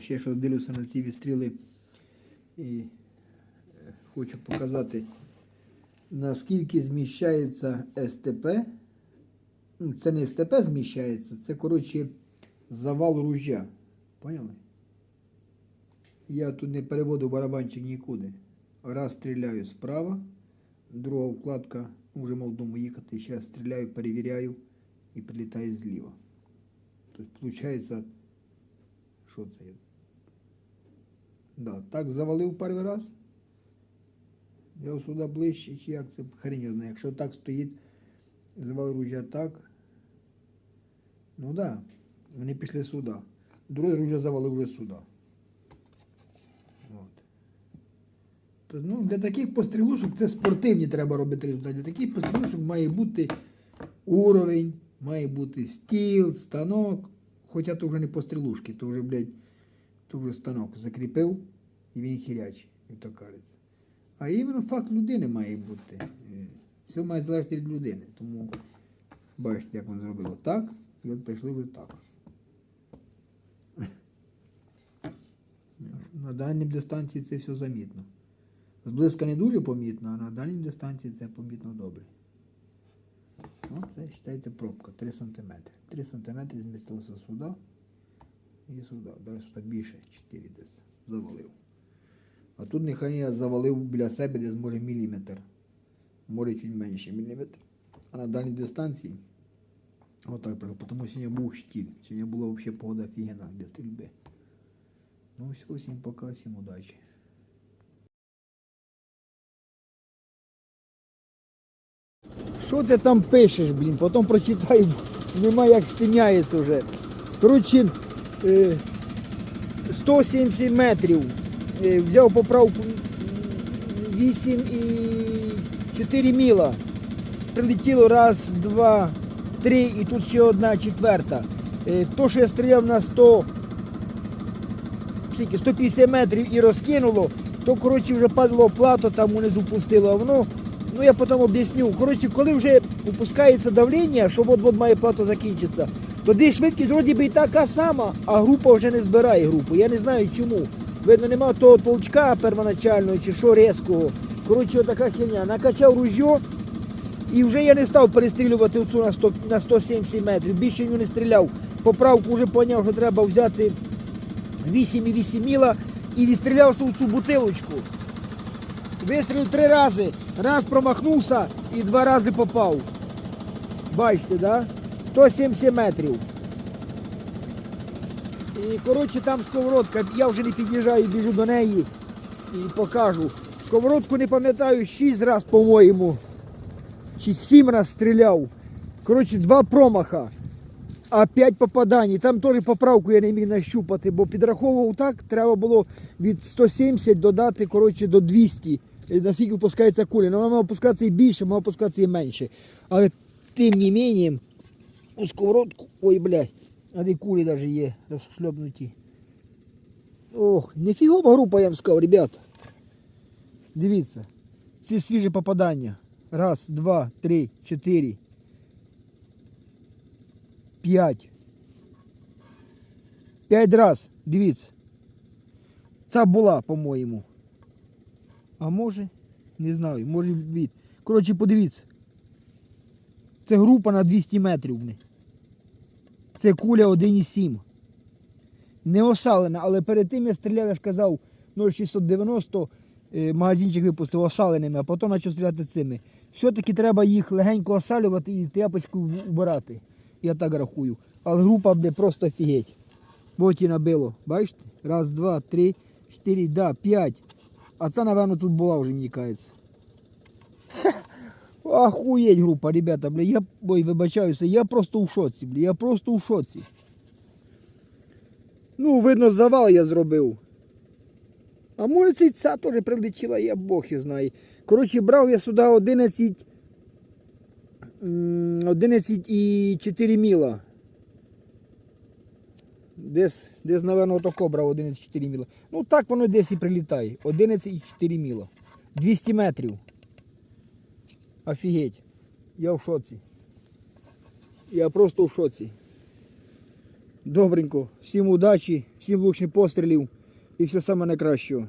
ще щось дивлюся на ці відстріли і е, хочу показати, наскільки зміщається СТП. Ну, це не СТП зміщається, це, коротше, завал ружя. Поняли? Я тут не переводив барабанчик нікуди. Раз стріляю справа, друга вкладка, ну, вже мав дому їхати, ще раз стріляю, перевіряю і прилітає зліва. Тобто, виходить, що це? Да, так завалив перший раз. Я сюди ближче, чи як це хрень знає. Якщо так стоїть, завалив ружя так. Ну так, да, вони пішли сюди. Друге ружя завалив вже сюди. От. То, ну, для таких пострілушок це спортивні треба робити результати. Для таких пострілушок має бути уровень, має бути стіл, станок. Хоча то вже не пострілушки, то вже, блядь, то вже станок закріпив і він хірячий, як то кажеться. А іменно факт людини має бути. Е, Все має залежати від людини. Тому бачите, як воно зробило так, і от прийшли вже так. На дальній дистанції це все замітно. Зблизька не дуже помітно, а на дальній дистанції це помітно добре. Ну, це, вважайте, пробка 3 см. 3 см змістилося сюди і сюди. Далі сюди більше 4 десь завалив. А тут нехай я завалив біля себе десь може міліметр. Може чуть менше міліметр. А на дальній дистанції отак прийшло. Тому сьогодні був штіль. Сьогодні була взагалі погода офігенна для стрільби. Ну все, всім пока, всім удачі. Що ти там пишеш, блін? Потім прочитаю, нема як стиняється вже. Коротше, 170 метрів. Е, Взяв поправку 8 і 4 міла. Прилетіло раз, два, три і тут ще одна четверта. Е, То, що я стріляв на 100, 150 метрів і розкинуло, то коротше вже падало плато, там унизу пустило, а воно, ну я потім об'ясню. Коротше, коли вже опускається давлення, що от-от має плато закінчитися, тоді швидкість вроді би і така сама, а група вже не збирає групу. Я не знаю чому. Видно, нема того толчка первоначального чи що різкого. Коротше, отака херня. Накачав ружьо, і вже я не став перестрілювати оцю на, 100, на 170 метрів. Більше не стріляв. Поправку вже зрозумів, що треба взяти 8,8 міла і відстріляв в цю бутилочку. Вистрілив три рази. Раз промахнувся і два рази попав. Бачите, да? 170 метрів. І коротше там сковородка, я вже не під'їжджаю, біжу до неї і покажу. Сковородку не пам'ятаю, 6 разів, по-моєму. Чи 7 разів стріляв. Коротше, два промаха а 5 попадань. Там теж поправку я не міг нащупати, бо підраховував так, треба було від 170 додати коротше, до 200, е, наскільки опускається куля. Ну, вона має опускатися і більше, має опускатися і менше. Але тим не менше, у сковородку, ой, блядь, а де кулі навіть є розшльопнуті. Ох, нефігова група, я вам сказав, ребята. Дивіться, ці свіжі попадання. Раз, два, три, чотири. 5. 5 раз, дивіться. Ця була, по-моєму. А може, не знаю, може від. Коротше, подивіться. Це група на 200 метрів. Це куля 1,7. Не осалена, але перед тим я стріляв, я ж казав, 0,690 е, магазинчик випустив осаленими, а потім почав стріляти цими. Все-таки треба їх легенько осалювати і тряпочку вбирати. Я так рахую. Але група буде просто офігеть. От і набило. Бачите? Раз, два, три, чотири, да, п'ять. А це, напевно, тут була вже, мені кажеться. Охуєть група, ребята, бля. Я ой, вибачаюся, я просто у шоці, бля. Я просто у шоці. Ну, видно, завал я зробив. А може ця ця теж прилетіла, я Бог її знає. Коротше, брав я сюди 11 М, 11,4 міла. Десь, десь, напевно, отако брав 11,4 міла. Ну так воно десь і прилітає. 11,4 міла. 200 метрів. Офігеть. Я в шоці. Я просто в шоці. Добренько. Всім удачі, всім лучших пострілів і все саме найкращого.